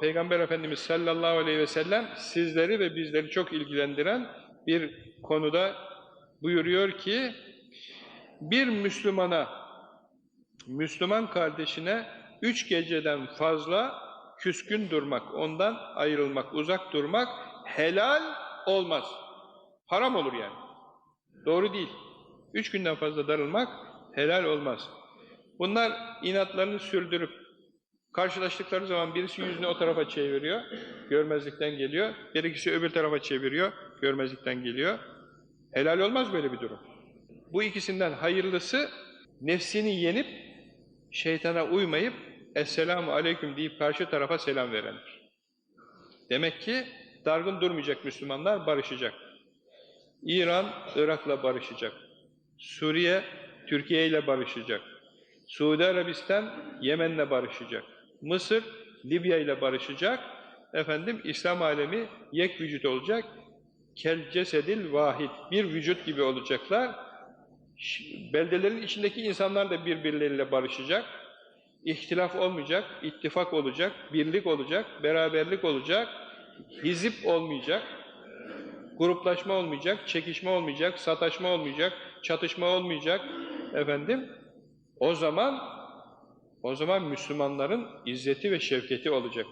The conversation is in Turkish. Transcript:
Peygamber Efendimiz sallallahu aleyhi ve sellem sizleri ve bizleri çok ilgilendiren bir konuda buyuruyor ki bir Müslümana, Müslüman kardeşine üç geceden fazla küskün durmak, ondan ayrılmak, uzak durmak helal olmaz. Haram olur yani. Doğru değil. Üç günden fazla darılmak helal olmaz. Bunlar inatlarını sürdürüp karşılaştıkları zaman birisi yüzünü o tarafa çeviriyor, görmezlikten geliyor. Bir ikisi öbür tarafa çeviriyor, görmezlikten geliyor. Helal olmaz böyle bir durum. Bu ikisinden hayırlısı nefsini yenip şeytana uymayıp Esselamu Aleyküm deyip karşı tarafa selam verendir. Demek ki dargın durmayacak Müslümanlar barışacak. İran, Irak'la barışacak. Suriye, Türkiye ile barışacak. Suudi Arabistan, Yemen'le barışacak. Mısır, Libya ile barışacak. Efendim, İslam alemi yek vücut olacak. Kel cesedil vahid. Bir vücut gibi olacaklar. Beldelerin içindeki insanlar da birbirleriyle barışacak. İhtilaf olmayacak, ittifak olacak, birlik olacak, beraberlik olacak, hizip olmayacak, gruplaşma olmayacak, çekişme olmayacak, sataşma olmayacak, çatışma olmayacak. Efendim, o zaman o zaman Müslümanların izzeti ve şevketi olacak.